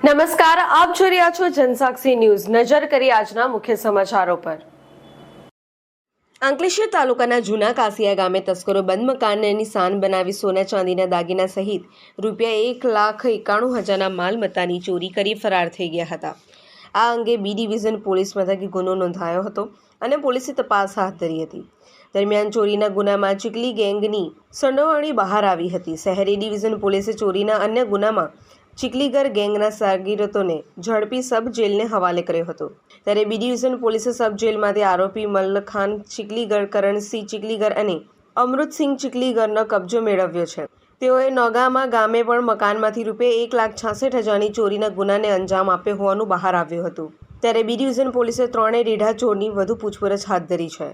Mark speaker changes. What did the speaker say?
Speaker 1: નમસ્કાર, આપ જોઈ રહ્યા છો જનસાક્ષી ન્યૂઝ. નજર કરી આજના મુખ્ય સમાચારો પર. અંકલેશ્વર તાલુકાના જૂના કાસિયા ગામે તસ્કરો બંધ મકાનને નિશાન બનાવી સોના ચાંદીના દાગીના સહિત રૂપિયા એક લાખ એકાણું હજારના માલ મત્તાની ચોરી કરી ફરાર થઈ ગયા હતા. આ અંગે બી ડિવિઝન પોલીસ મથકે ગુનો નોંધાયો હતો અને પોલીસે તપાસ હાથ ધરી હતી. દરમિયાન ચોરીના ગુનામાં ચીકલી ગેંગની સંડોવણી બહાર આવી હતી. શહેરી ડિવિઝન પોલીસે ચોરીના અન્ય ગુનામાં ચીકલીગર ગેંગના સાગીરતોને ઝડપી સબ જેલને હવાલે કર્યો હતો. ત્યારે બી ડિવિઝન પોલીસે સબ જેલમાંથી આરોપી મલ્લખાન ચીકલીગર કરણસિંહ ચીકલીગર અને અમૃતસિંહ ચીકલીગરનો કબજો મેળવ્યો છે. તેઓએ નોગામા ગામે પણ મકાનમાંથી રૂપિયા એક લાખ છાસઠ હજારની ચોરીના ગુનાને અંજામ આપ્યો હોવાનું બહાર આવ્યું હતું. ત્યારે બી ડિવિઝન પોલીસે ત્રણેય રીઢા ચોરની વધુ પૂછપરછ હાથ ધરી છે.